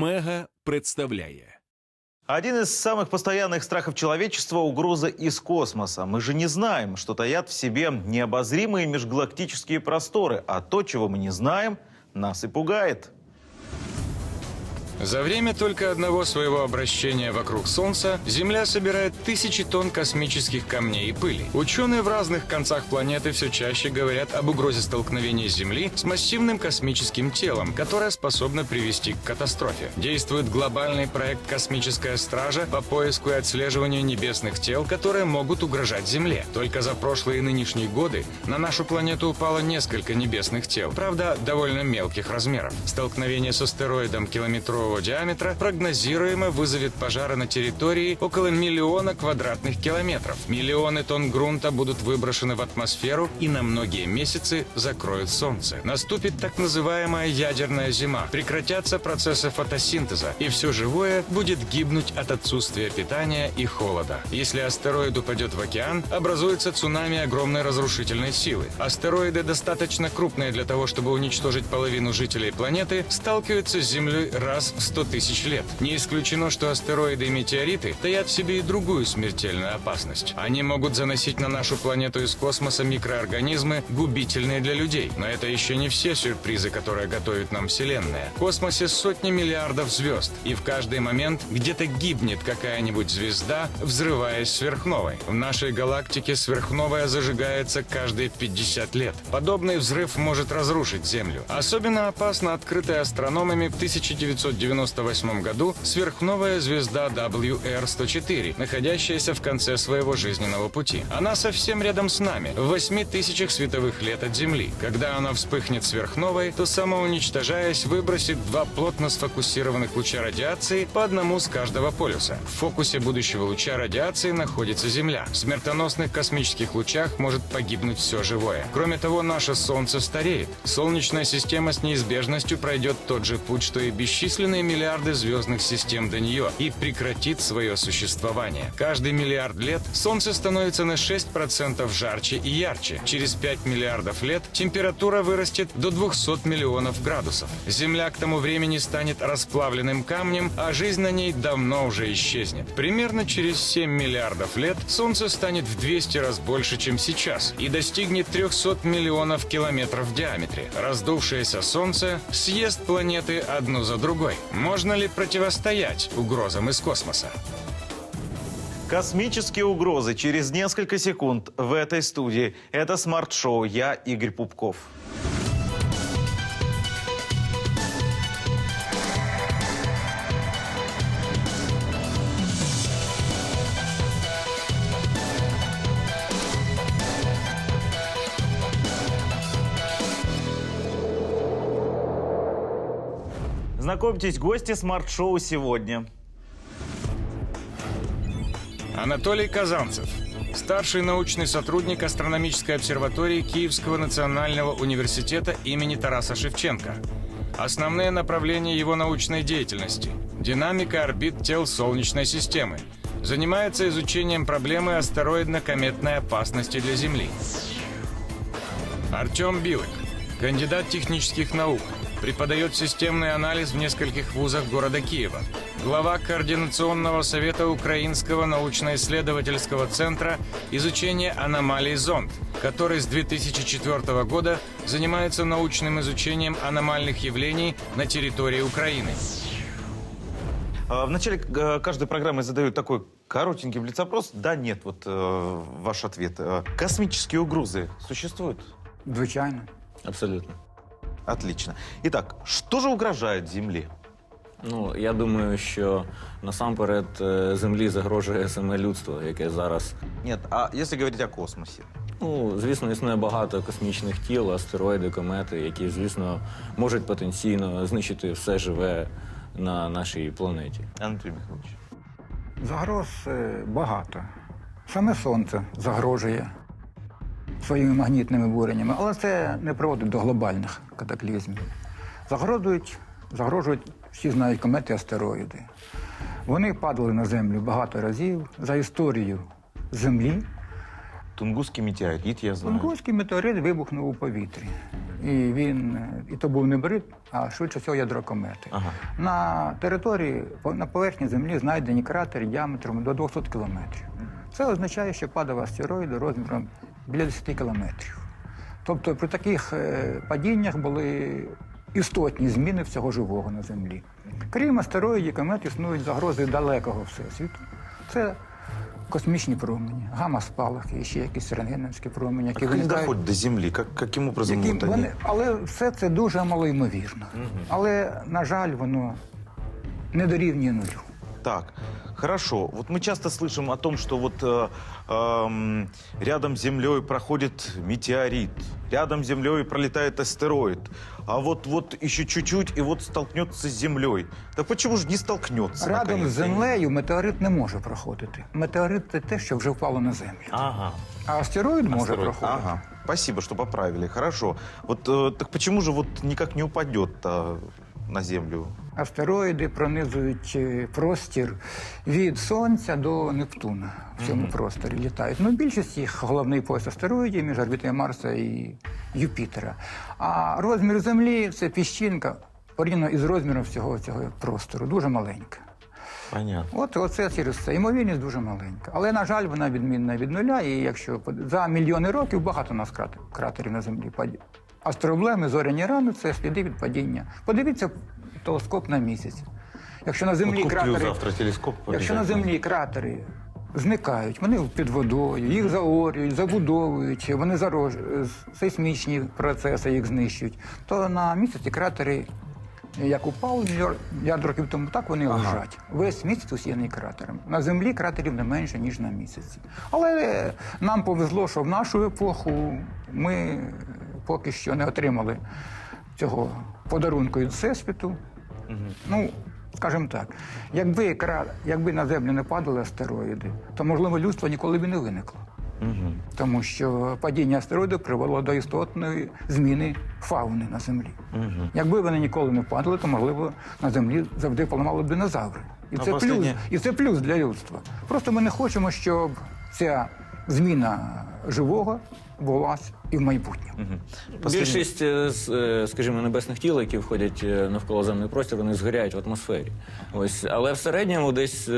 Мега представляє Один из самых постоянных страхов человечества – угроза из космоса. Мы же не знаем, что таят в себе необозримые межгалактические просторы, а то, чего мы не знаем, нас и пугает. За время только одного своего обращения вокруг Солнца Земля собирает тысячи тонн космических камней и пыли. Ученые в разных концах планеты все чаще говорят об угрозе столкновения Земли с массивным космическим телом, которое способно привести к катастрофе. Действует глобальный проект «Космическая стража» по поиску и отслеживанию небесных тел, которые могут угрожать Земле. Только за прошлые и нынешние годы на нашу планету упало несколько небесных тел, правда, довольно мелких размеров. Столкновение с астероидом километрового диаметра прогнозируемо вызовет пожары на территории около миллиона квадратных километров. Миллионы тонн грунта будут выброшены в атмосферу и на многие месяцы закроют Солнце. Наступит так называемая ядерная зима. Прекратятся процессы фотосинтеза, и все живое будет гибнуть от отсутствия питания и холода. Если астероид упадет в океан, образуется цунами огромной разрушительной силы. Астероиды достаточно крупные для того, чтобы уничтожить половину жителей планеты, сталкиваются с Землей раз 100 тысяч лет. Не исключено, что астероиды и метеориты таят в себе и другую смертельную опасность. Они могут заносить на нашу планету из космоса микроорганизмы, губительные для людей. Но это еще не все сюрпризы, которые готовит нам Вселенная. В космосе сотни миллиардов звезд, и в каждый момент где-то гибнет какая-нибудь звезда, взрываясь сверхновой. В нашей галактике сверхновая зажигается каждые 50 лет. Подобный взрыв может разрушить Землю. Особенно опасно открытая астрономами в 1998 году сверхновая звезда WR-104, находящаяся в конце своего жизненного пути. Она совсем рядом с нами, в 8 тысячах световых лет от Земли. Когда она вспыхнет сверхновой, то самоуничтожаясь выбросит два плотно сфокусированных луча радиации по одному с каждого полюса. В фокусе будущего луча радиации находится Земля. В смертоносных космических лучах может погибнуть все живое. Кроме того, наше Солнце стареет. Солнечная система с неизбежностью пройдет тот же путь, что и бесчисленные миллиарды звездных систем до нее, и прекратит свое существование. Каждый миллиард лет Солнце становится на 6% жарче и ярче. Через 5 миллиардов лет температура вырастет до 200 миллионов градусов. Земля к тому времени станет расплавленным камнем, а жизнь на ней давно уже исчезнет. Примерно через 7 миллиардов лет Солнце станет в 200 раз больше, чем сейчас, и достигнет 300 миллионов километров в диаметре. Раздувшееся Солнце съест планеты одну за другой. Можно ли противостоять угрозам из космоса? Космические угрозы через несколько секунд в этой студии. Это смарт-шоу. Я Игорь Пупков. Знакомьтесь, гости смарт-шоу сегодня. Анатолий Казанцев, старший научный сотрудник астрономической обсерватории Киевского национального университета имени Тараса Шевченко. Основные направления его научной деятельности – динамика орбит тел Солнечной системы. Занимается изучением проблемы астероидно-кометной опасности для Земли. Артем Билык, кандидат технических наук, преподает системный анализ в нескольких вузах города Киева. Глава Координационного совета Украинского научно-исследовательского центра изучения аномалий зонд, который с 2004 года занимается научным изучением аномальных явлений на территории Украины. А, В начале э, каждой программы задают такой коротенький блиц-опрос. Да, нет, вот э, ваш ответ. Э, Космические угрозы существуют? Звичайно. Абсолютно. Отлично. Итак, что же угрожает Земле? Ну я думаю, що насамперед е, землі загрожує саме людство, яке зараз. Нет, а если говорить о космосе? Ну, звісно, існує багато космічних тіл, астероїди, комети, які, звісно, можуть потенційно знищити все живе на нашій планеті. Анатолий Михайлович. Загроз е, багато. Саме сонце загрожує своїми магнітними буреннями, але це не приводить до глобальних катаклізмів. Загрожують, загрожують, всі знають комети, астероїди. Вони падали на землю багато разів за історію Землі. Тунгусский метеорит, я знаю. Тунгусський метеорит вибухнув у повітрі. І він і то був не брит, а швидше всього ядро комети. Ага. На території на поверхні Землі знайдені кратери діаметром до 200 кілометрів. Це означає, що падав астероїд розміром біля 10 кілометрів. Тобто при таких е, падіннях були істотні зміни всього живого на Землі. Крім астероїдів комет, існують загрози далекого всесвіту. Це космічні промені, гамма-спалахи і ще якісь рентгеновські промені, які они виникають. доходят до Земли? Как, каким образом Які вони, але все це дуже малоймовірно. Але, на жаль, воно не дорівнює нулю. Так, хорошо. Вот мы часто слышим о том, что вот э, эм, рядом с Землей проходит метеорит, рядом с Землей пролетает астероид, а вот вот еще чуть-чуть и вот столкнется с Землей. Так почему же не столкнется? Рядом наконец? з землею метеорит не може проходити. Метеорит це те, що вже впало на землю. Ага. А астероїд може Астероид. проходити. Ага. Спасибо, что поправили. Хорошо. Вот э, так почему же вот никак не упадет На Землю? Астероїди пронизують е, простір від Сонця до Нептуна в цьому просторі літають. Ну, більшість їх головний пояс астероїдів між орбітою Марса і Юпітера. А розмір Землі це піщинка порівняно із розміром всього цього простору, дуже маленька. Понятно. От оце через це. Ймовірність дуже маленька. Але, на жаль, вона відмінна від нуля. І якщо за мільйони років багато у нас кратерів на землі. Астроблеми, зоряні рани це сліди від падіння. Подивіться телескоп на місяць. Якщо на землі кратери, телескоп. якщо на землі кратери зникають, вони під водою, їх заорюють, забудовують, вони зарож... сейсмічні процеси їх знищують, то на місяці кратери як упав мільярд років тому, так вони лежать. Весь місяць усіяний кратером. На землі кратерів не менше, ніж на місяці. Але нам повезло, що в нашу епоху ми поки що не отримали цього подарунку від Всесвіту. Ну, скажімо так, якби, якби на землю не падали астероїди, то, можливо, людство ніколи б і не виникло. Тому що падіння астероїдів привело до істотної зміни фауни на землі. Якби вони ніколи не впадали, то можливо на землі завжди панували б динозаври. І А це плюс, і це плюс для людства. Просто ми не хочемо, щоб ця зміна живого була і в майбутньому. Більшість, е, з, е, скажімо, небесних тіл, які входять е, навколоземний простір, вони згоряють в атмосфері. Ось, але в середньому десь.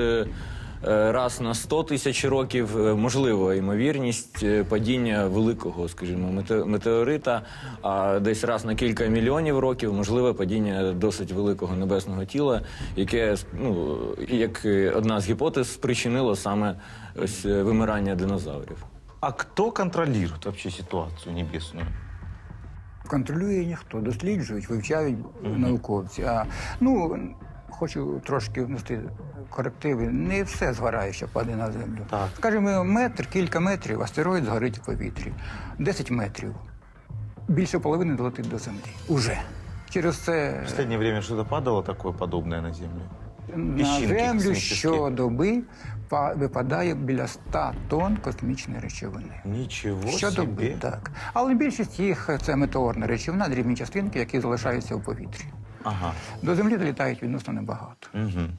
Раз на 100 тисяч років можлива ймовірність падіння великого, скажімо, мете- метеорита, а десь раз на кілька мільйонів років можливе падіння досить великого небесного тіла, яке ну, як одна з гіпотез спричинило саме ось вимирання динозаврів. А кто контролирует вообще ситуацию небесную? контролює ніхто, досліджують, вивчають науковці. А ну хочу трошки внести корективи. Не все згорає, що падає на землю. Так. Скажімо, метр, кілька метрів, астероїд згорить у повітрі. 10 метрів. Більше половини долетить до землі. Уже. Через це В последнее время что-то падало такое подобное на Землю? На Піщинки землю космічні. щодоби па- випадає біля 100 тонн космічної речовини. Ничего Щодоби, себе. так. Але більшість їх це метеорна речовина, дрібні частинки, які залишаються у повітрі. Ага. До землі долітають відносно небагато. Мгм.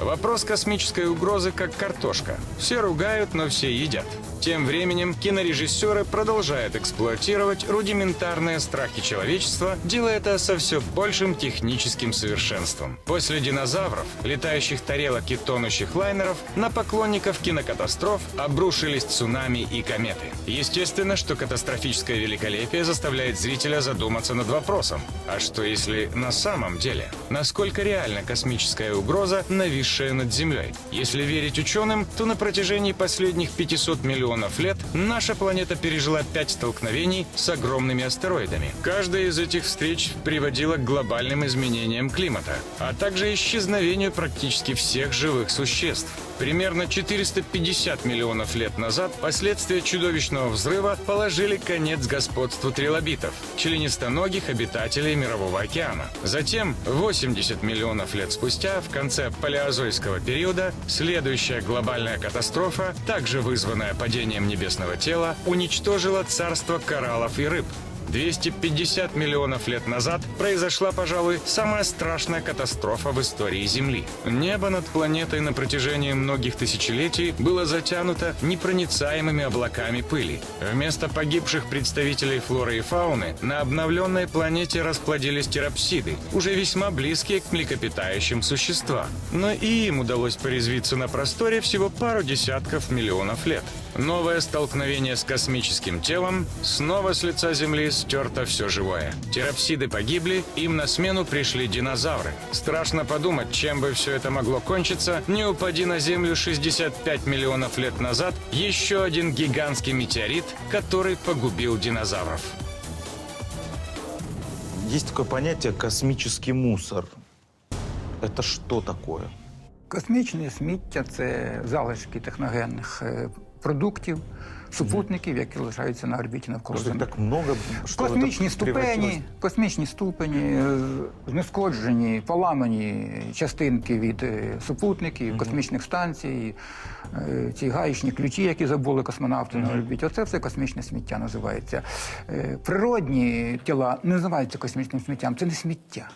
Вопрос космической угрозы как картошка. Все ругают, но все едят. Тем временем кинорежиссеры продолжают эксплуатировать рудиментарные страхи человечества, делая это со все большим техническим совершенством. После динозавров, летающих тарелок и тонущих лайнеров, на поклонников кинокатастроф обрушились цунами и кометы. Естественно, что катастрофическое великолепие заставляет зрителя задуматься над вопросом, а что если на самом деле? Насколько реальна космическая угроза, нависшая над Землей? Если верить ученым, то на протяжении последних 500 миллионов лет наша планета пережила пять столкновений с огромными астероидами. Каждая из этих встреч приводила к глобальным изменениям климата, а также исчезновению практически всех живых существ. Примерно 450 миллионов лет назад последствия чудовищного взрыва положили конец господству трилобитов, членистоногих обитателей Мирового океана. Затем, 80 миллионов лет спустя, в конце палеозойского периода, следующая глобальная катастрофа, также вызванная падением небесного тела, уничтожила царство кораллов и рыб. 250 миллионов лет назад произошла, пожалуй, самая страшная катастрофа в истории Земли. Небо над планетой на протяжении многих тысячелетий было затянуто непроницаемыми облаками пыли. Вместо погибших представителей флоры и фауны на обновленной планете расплодились терапсиды, уже весьма близкие к млекопитающим существам. Но и им удалось порезвиться на просторе всего пару десятков миллионов лет. Новое столкновение с космическим телом, снова с лица Земли стерто все живое. Терапсиды погибли, им на смену пришли динозавры. Страшно подумать, чем бы все это могло кончиться, не упади на Землю 65 миллионов лет назад еще один гигантский метеорит, который погубил динозавров. Есть такое понятие космический мусор. Это что такое? Космічне сміття це залишки техногенних е, продуктів, Супутників, які лишаються на орбіті навколо Землі. так много, что Космічні это ступені, космічні ступені, е, знешкоджені, поламані частинки від е, супутників, космічних станцій, е, ці гаїчні ключі, які забули космонавти на орбіті. Оце все космічне сміття називається. Природні тіла не називаються космічним сміттям, це не сміття.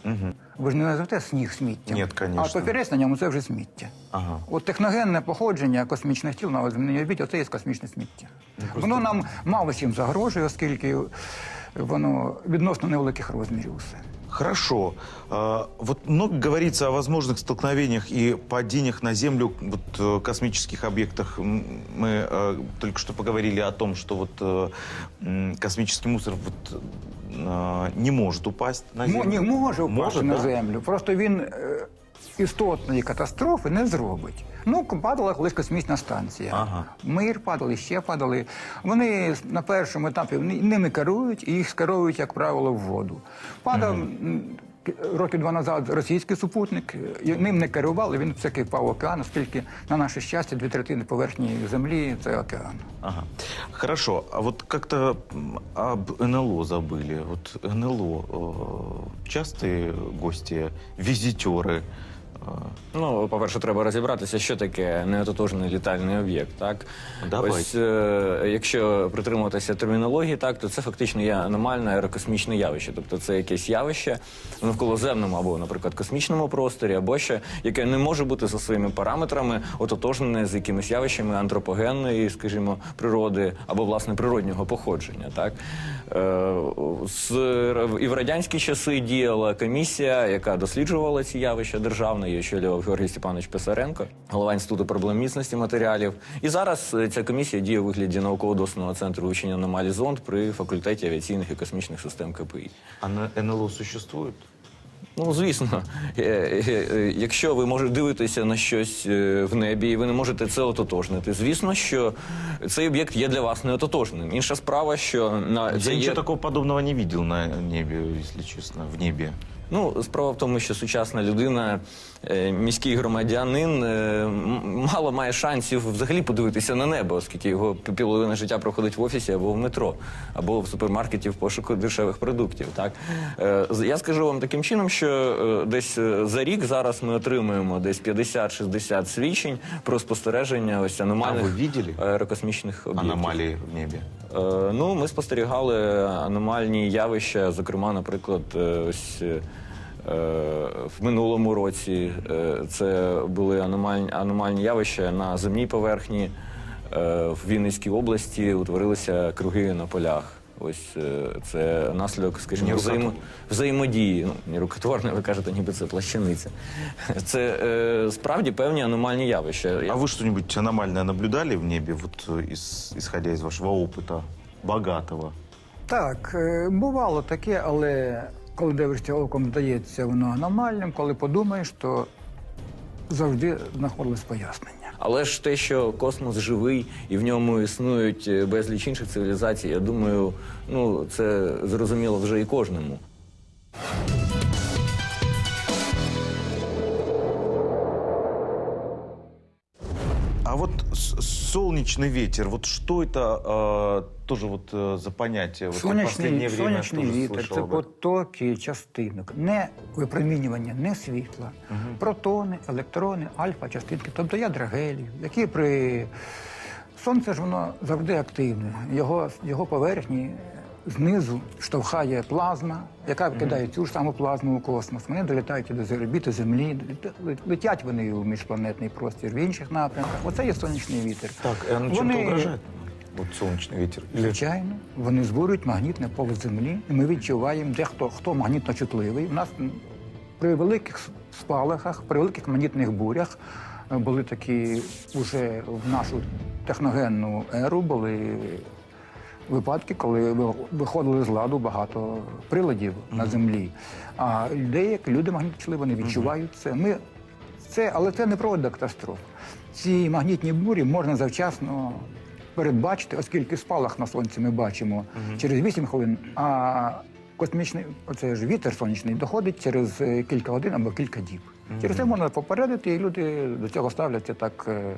Ви ж не назвете сніг сміттям. Ні, звісно. А папірець на ньому це вже сміття. Ага. От техногенне походження космічних тіл на змінення орбіті, оце є космічне сміття. Ну, Воно нам мало чим загрожує, оскільки воно відносно невеликих розмірів усе. Хорошо. А, Вот много говорится о возможных столкновениях и падениях на Землю вот, э, космических объектах. М, Мы э, только что поговорили о том, что вот э, м, космический мусор вот, э, не может упасть на Мо- Землю. Не може впасти Може, на да? землю. Просто він е, істотної катастрофи не зробить. Ну, падала колись космічна станція. Ага. Мир падали, ще падали. Вони на першому етапі вони ними керують і їх скеровують, як правило, в воду. Падав м, к- років два назад російський супутник, е, ним не керували, він все впав в океан, оскільки, на наше щастя, дві третини поверхні землі це океан. Ага. Хорошо. А вот как-то м, об НЛО забыли. Вот НЛО э, частые гости, визитеры. Ну, по-перше, треба розібратися, що таке неототожний літальний об'єкт. Так Давайте. ось е, якщо притримуватися термінології, так то це фактично є аномальне аерокосмічне явище. Тобто це якесь явище в навколоземному або, наприклад, космічному просторі, або ще яке не може бути за своїми параметрами ототожнене з якимись явищами антропогенної, скажімо, природи або власне природнього походження. Так з, і в радянські часи діяла комісія, яка досліджувала ці явища державної, її очолював Георгій Степанович Писаренко, голова інституту проблем міцності матеріалів. І зараз е, ця комісія діє у вигляді науково-дослідного центру вивчення аномалій зонд при факультеті авіаційних і космічних систем КПІ. А на- НЛО существует? Ну, звісно, Е, е, е, якщо ви можете дивитися на щось в небі, і ви не можете це ототожнити, звісно, що цей об'єкт є для вас не ототожним. Інша справа, що на це Я є... такого подобного не бачив на небі, если чесно, в небі. Ну, справа в тому, що сучасна людина, міський громадянин, е, мало має шансів взагалі подивитися на небо, оскільки його пі- життя проходить в офісі або в метро, або в супермаркеті в пошуку дешевих продуктів. Так Е, я скажу вам таким чином, що е, десь е, за рік зараз ми отримуємо десь 50-60 свідчень про спостереження ось аномальних аерокосмічних об'єктів. Аномалии в небе. Е, ну, ми спостерігали аномальні явища, зокрема, наприклад, е, ось. е, В минулому році е, це були аномальні, аномальні явища на земній поверхні. Е, В Вінницькій області утворилися круги на полях. Ось е, це наслідок, скажімо, Нерукотвор- взаємо, взаємодії. Ну, не рукотворне, ви кажете, ніби це плащаниця. Це е, справді певні аномальні явища. А вы что-нибудь аномальное наблюдали в небе, вот э, из- исходя из вашего опыта богатого? Так, е, бувало таке, але коли дивишся оком, здається воно аномальним, коли подумаєш, то завжди знаходилось пояснення. Але ж те, що космос живий і в ньому існують е, безліч інших цивілізацій, я думаю, ну це зрозуміло вже і кожному. солнечный ветер, вот что это э, тоже вот э, за понятие? Вот я в Сонячний, последнее время сонячний тоже вітер слышал це об этом. потоки частинок, не випромінювання, не світла, протони, електрони, альфа частинки, тобто ядра гелію, які при сонце ж воно завжди активне. Його, його поверхні знизу штовхає плазма, яка викидає цю ж саму плазму у космос. Вони долітають і до орбіти Землі, летять вони у міжпланетний простір в інших напрямках. Оце є сонячний вітер. Так, а чем-то угрожает? Вот солнечный ветер. Или Звичайно, вони збурюють магнітне поле землі, і ми відчуваємо, де хто, хто магнітно чутливий. У нас при великих спалахах, при великих магнітних бурях е, були такі уже в нашу техногенну еру були випадки, коли ви- виходили з ладу багато приладів на землі. А деякі люди магнітно чутливі, не відчувають це. Ми це, але це не проводить до катастроф. Ці магнітні бурі можна завчасно передбачити, оскільки спалах на сонці ми бачимо через 8 хвилин, а космічний оце ж вітер сонячний доходить через е, кілька годин або кілька діб. Через це можна попередити, і люди до цього ставляться так е,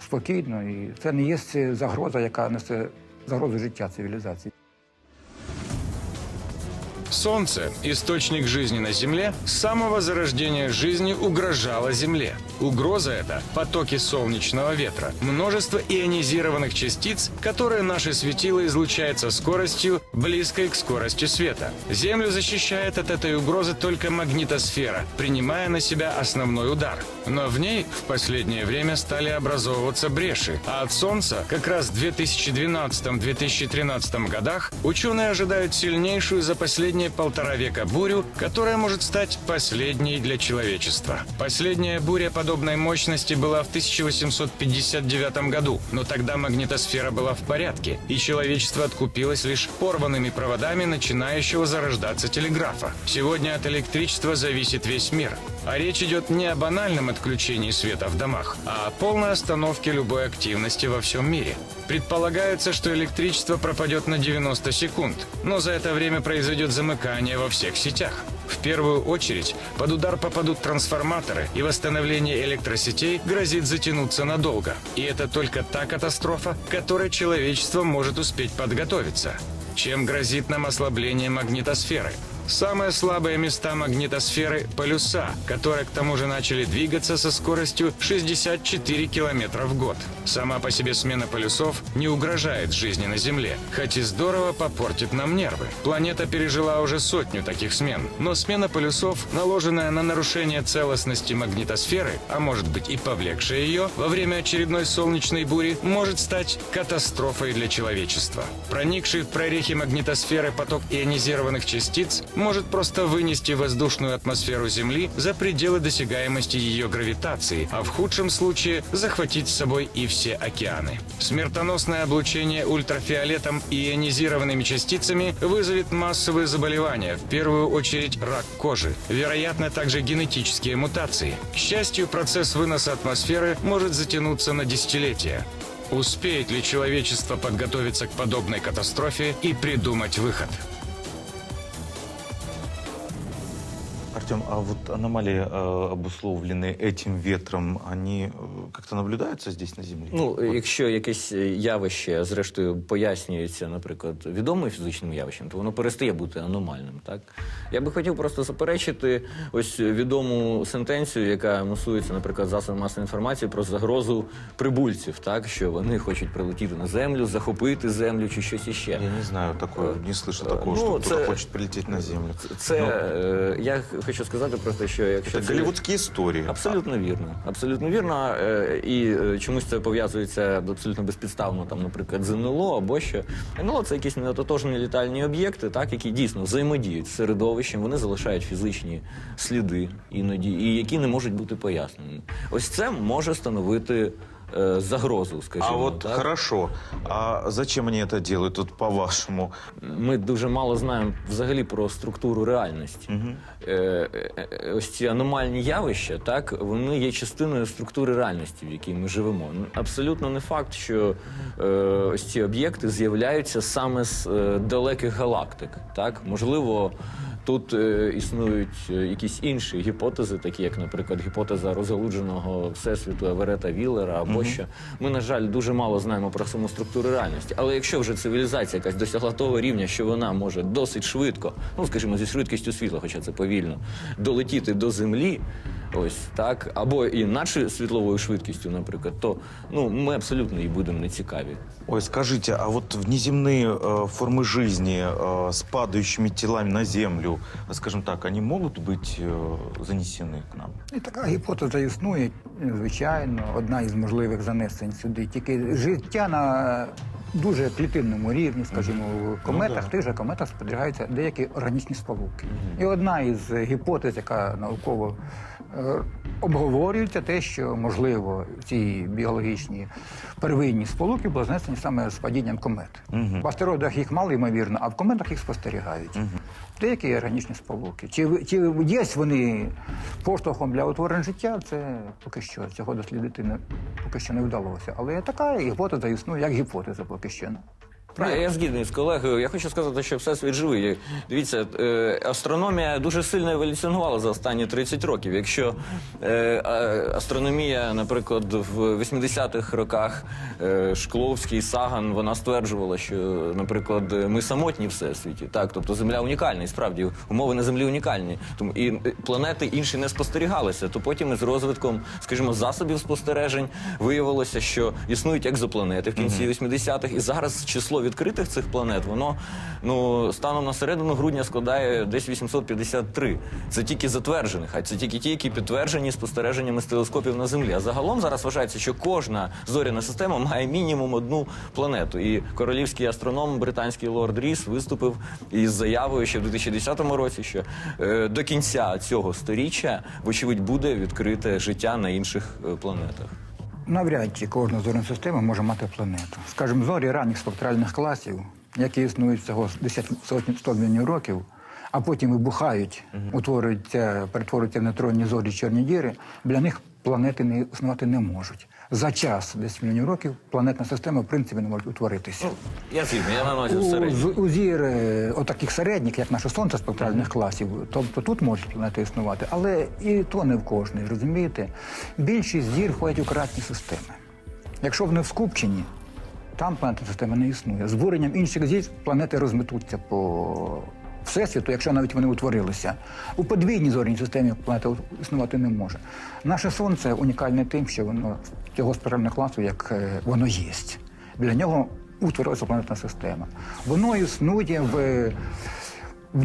спокійно. І це не є загроза, яка несе загрозу життя цивілізації. Солнце, источник жизни на Земле, с самого зарождения жизни угрожало Земле. Угроза эта – потоки солнечного ветра, множество ионизированных частиц, которые наши светила излучают со скоростью, близкой к скорости света. Землю защищает от этой угрозы только магнитосфера, принимая на себя основной удар. Но в ней в последнее время стали образовываться бреши, а от Солнца как раз в 2012-2013 годах ученые ожидают сильнейшую за последние полтора века бурю, которая может стать последней для человечества. Последняя буря подобной мощности была в 1859 году, но тогда магнитосфера была в порядке, и человечество откупилось лишь порванными проводами начинающего зарождаться телеграфа. Сегодня от электричества зависит весь мир. А речь идет не о банальном отключении света в домах, а о полной остановке любой активности во всем мире. Предполагается, что электричество пропадет на 90 секунд, но за это время произойдет замыкание во всех сетях. В первую очередь под удар попадут трансформаторы, и восстановление электросетей грозит затянуться надолго. И это только та катастрофа, которой человечество может успеть подготовиться. Чем грозит нам ослабление магнитосферы? Самые слабые места магнитосферы – полюса, которые к тому же начали двигаться со скоростью 64 километра в год. Сама по себе смена полюсов не угрожает жизни на Земле, хоть и здорово попортит нам нервы. Планета пережила уже сотню таких смен, но смена полюсов, наложенная на нарушение целостности магнитосферы, а может быть и повлекшая ее, во время очередной солнечной бури, может стать катастрофой для человечества. Проникший в прорехи магнитосферы поток ионизированных частиц может просто вынести воздушную атмосферу Земли за пределы досягаемости ее гравитации, а в худшем случае захватить с собой и все океаны. Смертоносное облучение ультрафиолетом и ионизированными частицами вызовет массовые заболевания, в первую очередь рак кожи, вероятно также генетические мутации. К счастью, процесс выноса атмосферы может затянуться на десятилетия. Успеет ли человечество подготовиться к подобной катастрофе и придумать выход? Артем, а вот аномалии, э, обусловленные этим ветром, они э, как-то наблюдаются здесь на Земле? Ну, Вот. якщо якесь е, явище, зрештою, пояснюється, наприклад, відомим фізичним явищем, то воно перестає бути аномальним. Так я би хотів просто заперечити ось відому сентенцію, яка мусується, наприклад, засобами масової інформації про загрозу прибульців, так що вони хочуть прилетіти на землю, захопити землю чи щось іще. Я не знаю такое, не слышал такого, ну, что кто-то це- хочет прилететь на Землю. Це Ну, е, я хочу сказати просто, що якщо це- голливудские истории. Абсолютно вірно. Абсолютно вірно. Е, І е, чомусь це пов'язується абсолютно безпідставно, там, наприклад, з НЛО або що. НЛО це якісь нетотожні літальні об'єкти, так, які дійсно взаємодіють з середовищем, вони залишають фізичні сліди іноді, і які не можуть бути пояснені. Ось це може становити е, загрозу, скажімо. А вот так. хорошо, а зачем они это делают, вот по-вашему? Ми дуже мало знаємо взагалі про структуру реальності. Е, е, ось ці аномальні явища, так вони є частиною структури реальності, в якій ми живемо. Абсолютно не факт, що е, ось ці об'єкти з'являються саме з е, далеких галактик. Так, можливо. Тут е, існують е, якісь інші гіпотези, такі як, наприклад, гіпотеза розгалудженого всесвіту Еверета Віллера або що. Ми, на жаль, дуже мало знаємо про саму структуру реальності. Але якщо вже цивілізація якась досягла того рівня, що вона може досить швидко, ну скажімо, зі швидкістю світла, хоча це повільно, долетіти до землі, ось так, або і над світловою швидкістю, наприклад, то ну ми абсолютно їй будемо не цікаві. Ой, скажите, а вот внеземные э, формы жизни э, с падающими телами на Землю, скажем так, они могут быть э, занесены к нам? І така гіпотеза існує, звичайно, одна із можливих занесень сюди. Тільки життя на дуже клітинному рівні, скажімо, в кометах, да. в тих же кометах спостерігаються деякі органічні сполуки. І одна із гіпотез, яка науково е, обговорюється, те, що можливо ці біологічні первинні сполуки були знесені саме з падінням комет. В астероїдах їх мало ймовірно, а в кометах їх спостерігають. Деякі органічні сполуки. Чи, чи є вони поштовхом для утворення життя, це поки що цього дослідити не, поки що не вдалося. Але така гіпотеза існує, як гіпотеза поки що. Я, я згідний з колегою. Я хочу сказати, що всесвіт живий. Дивіться, е, астрономія дуже сильно еволюціонувала за останні 30 років. Якщо е, астрономія, наприклад, в 80-х роках е, Шкловський, Саган, вона стверджувала, що, наприклад, ми самотні в всесвіті. Так, тобто Земля унікальна, і справді умови на землі унікальні. Тому і планети інші не спостерігалися. То потім із розвитком, скажімо, засобів спостережень виявилося, що існують екзопланети в кінці 80-х, і зараз число відкритих цих планет, воно ну станом на середину грудня складає десь 853. Це тільки затверджених, а це тільки ті, які підтверджені спостереженнями з телескопів на землі. А загалом зараз вважається, що кожна зоряна система має мінімум одну планету. І королівський астроном британський лорд Ріс виступив із заявою ще в 2010 році, що е, до кінця цього сторіччя, вочевидь, буде відкрите життя на інших е, планетах. Навряд чи кожна зорна система може мати планету. Скажімо, зорі ранніх спектральних класів, які існують всього 10 сотні 100 мільйонів років, а потім вибухають, утворюються, перетворюються в нейтронні зорі чорні діри, Для них планети не існувати не можуть. За час 10 мільйонів років планетна система в принципі не може утворитися. Я згідний, я наносив У, середній. з- у зір е, отаких середніх, як наше сонце спектральних класів, тобто тут можуть планети існувати, але і то не в кожної, розумієте? Більшість зір входять у кратні системи. Якщо вони в скупченні, там планетна система не існує. З буренням інших зір планети розметуться по всесвіту, якщо навіть вони утворилися. У подвійній зоряній системі планета існувати не може. Наше сонце унікальне тим, що воно цього спектрального класу, як е, воно є. Біля нього утворилася планетна система. Воно існує в, в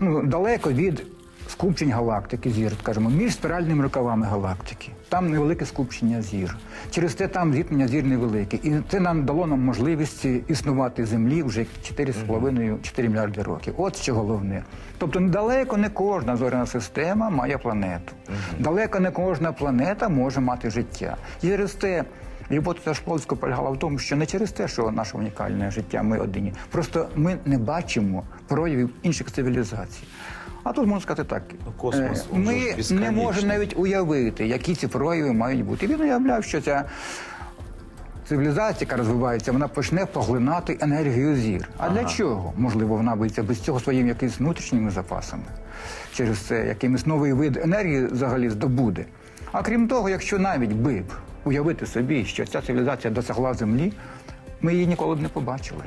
ну, далеко від скупчень галактики зір, скажімо, між спіральними рукавами галактики. Там невелике скупчення зір. Через те там зіткнення зір невелике. І це нам дало нам можливість існувати Землі вже 4,5-4 мільярди років. От що головне. Тобто далеко не кожна зоряна система має планету. Далеко не кожна планета може мати життя. Через те Гіпотеза Шкловського полягала в тому, що не через те, що наше унікальне життя, ми одині. Просто ми не бачимо проявів інших цивілізацій. А тут можна сказати так: космос, е, ми не можемо навіть уявити, які ці прояви мають бути. І він уявляв, що ця цивілізація, яка розвивається, вона почне поглинати енергію зір. А для чого? Можливо, вона боїться без цього своїми якимись внутрішніми запасами. Через це якимось новий вид енергії взагалі здобуде. А крім того, якщо навіть би уявити собі, що ця цивілізація досягла землі, ми її ніколи б не побачили.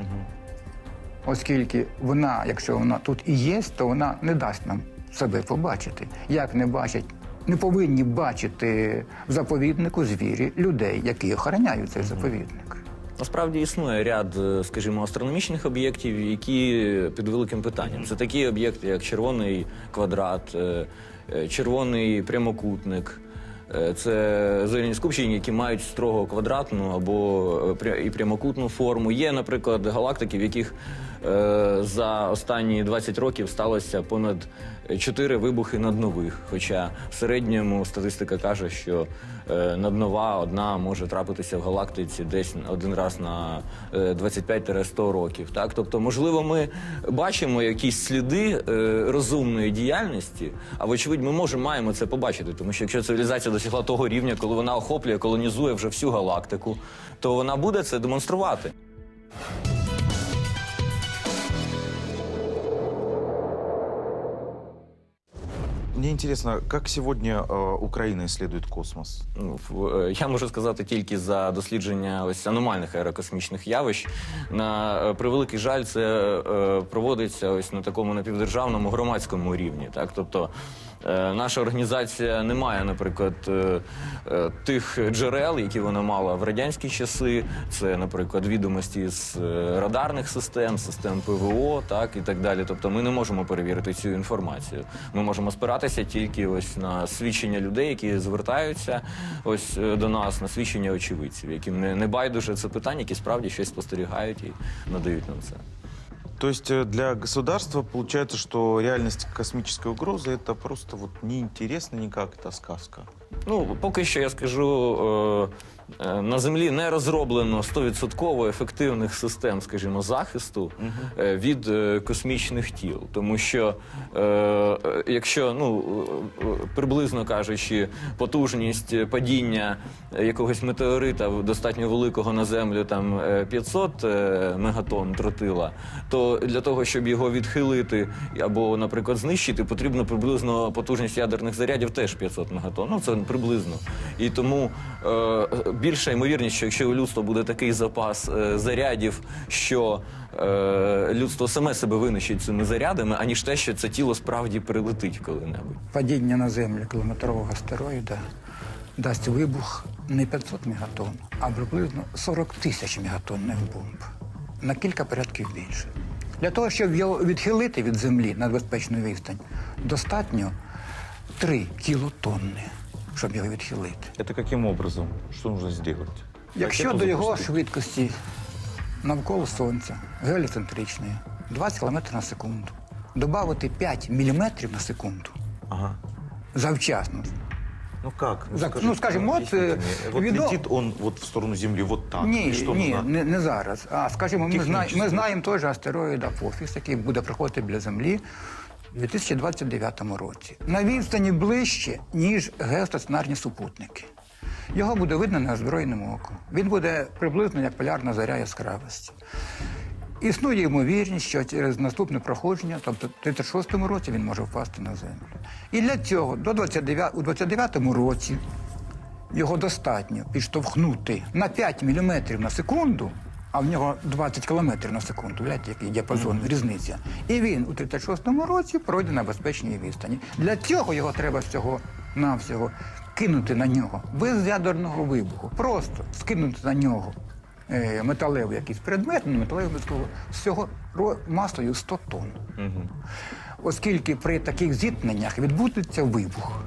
Оскільки вона, якщо вона тут і є, то вона не дасть нам себе побачити. Як не бачать, не повинні бачити в заповіднику звірі людей, які охороняють цей заповідник. Насправді існує ряд, е, скажімо, астрономічних об'єктів, які під великим питанням. Це такі об'єкти, як червоний квадрат, е, е, червоний прямокутник. Це зоряні скупчення, які мають строго квадратну або і прямокутну форму. Є, наприклад, галактики, в яких за останні 20 років сталося понад 4 вибухи наднових. Хоча в середньому статистика каже, що е, наднова одна може трапитися в галактиці десь один раз на е, 25-100 років. Так, тобто, можливо, ми бачимо якісь сліди е, розумної діяльності, а вочевидь, ми можемо маємо це побачити, тому що якщо цивілізація досягла того рівня, коли вона охоплює, колонізує вже всю галактику, то вона буде це демонструвати. Мне інтересно, як сьогодні Україна Украина исследует космос? Ну, е, я можу сказати тільки за дослідження ось аномальних аерокосмічних явищ. На е, превеликий жаль, це проводиться ось на такому напівдержавному громадському рівні. Так, тобто Наша організація не має, наприклад, е, е, тих джерел, які вона мала в радянські часи. Це, наприклад, відомості з е, радарних систем, систем ПВО, так і так далі. Тобто, ми не можемо перевірити цю інформацію. Ми можемо спиратися тільки ось на свідчення людей, які звертаються ось е, до нас, на свідчення очевидців, яким не, не байдуже це питання, які справді щось спостерігають і надають нам це. То есть э, для государства получается, что реальность космической угрозы это просто вот неинтересно никак, это сказка. Ну, поки що я скажу, е, е, на землі не розроблено 100% ефективних систем, скажімо, захисту е, від е, космічних тіл. Тому що, е, е, якщо ну е, е, приблизно кажучи, потужність падіння якогось метеорита достатньо великого на землю, там е, 500 е, мегатон тротила, то для того, щоб його відхилити або, наприклад, знищити, потрібно приблизно потужність ядерних зарядів теж 500 мегатон. Ну це приблизно. І тому е, більша ймовірність, що якщо у людства буде такий запас е, зарядів, що е, людство саме себе винищить цими зарядами, аніж те, що це тіло справді прилетить коли-небудь. Падіння на землю кілометрового астероїда дасть вибух не 500 мегатонн, а приблизно 40 тисяч мегатонних бомб. На кілька порядків більше. Для того, щоб його відхилити від землі на безпечну відстань, достатньо 3 кілотонни, щоб його відхилити. Это каким образом? Что нужно сделать? Якщо Ракету до його запустить? швидкості навколо Сонця, геліоцентричної, 20 км на секунду, додати 5 мм на секунду Ага. завчасно, Ну как? За- ну, скажем, вот, объясните э, мне. вот видно- летит он вот в сторону Земли вот так. Ні, И что ні, нужно? не, не зараз. А скажімо, ми, зна, Технічно. ми знаємо той же астероїд Апофіс, який буде проходити біля Землі у 2029 році. На відстані ближче, ніж геостаціонарні супутники. Його буде видно неозброєним оком. Він буде приблизно як полярна заря яскравості. Існує ймовірність, що через наступне проходження, тобто в 36-му році, він може впасти на землю. І для цього до 29, у 29-му році його достатньо підштовхнути на 5 мм на секунду, а в нього 20 км на секунду, гляньте, який діапазон, різниця. І він у 36-му році пройде на безпечній відстані. Для цього його треба всього навсього кинути на нього без ядерного вибуху. Просто скинути на нього е, металевий якийсь предмет, ну, металевий металевий, всього масою 100 тонн. Оскільки при таких зіткненнях відбудеться вибух.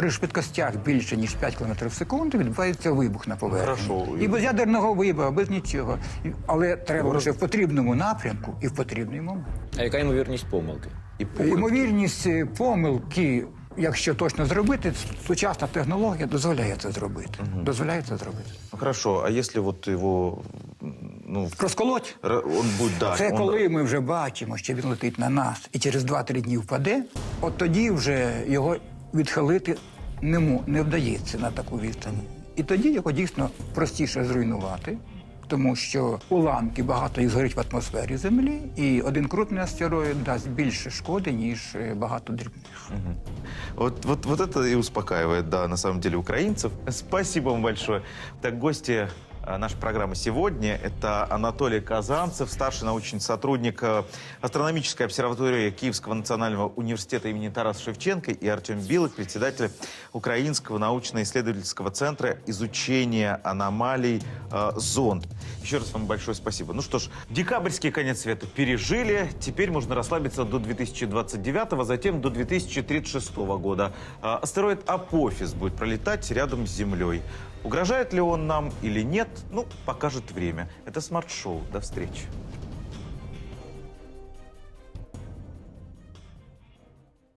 При швидкостях більше ніж 5 км в секунду відбувається вибух на поверхні. Хорошо. І без ядерного вибуху, без нічого. Але треба лише в потрібному напрямку і в потрібний момент. А яка ймовірність помилки? И по- Ймовірність е, помилки, якщо точно зробити, сучасна технологія дозволяє це зробити. Дозволяє це зробити. Хорошо, а вот его, м, ну, Розколоть. р- он будет, да, Це он- коли ми вже бачимо, що він летить на нас і через 2-3 дні впаде, от тоді вже його відхилити не, мо- не вдається на таку відстань. І тоді його дійсно простіше зруйнувати, тому що уламки багато їх згорить в атмосфері Землі, і один крупний астероїд дасть більше шкоди, ніж е, багато дрібних. Вот, вот, вот это и успокаивает, да, на самом деле, украинцев. Спасибо вам большое. Так, гости э, нашей программы сегодня – это Анатолий Казанцев, старший научный сотрудник э, астрономической обсерватории Киевского национального университета имени Тараса Шевченко и Артем Билых, председатель Украинского научно-исследовательского центра изучения аномалий э, зонд. Еще раз вам большое спасибо. Ну что ж, декабрьский конец света пережили. Теперь можно расслабиться до 2029, а затем до 2036 года. А, Астероид Апофис будет пролетать рядом с Землей. Угрожает ли он нам или нет, ну, покажет время. Это смарт-шоу. До встречи.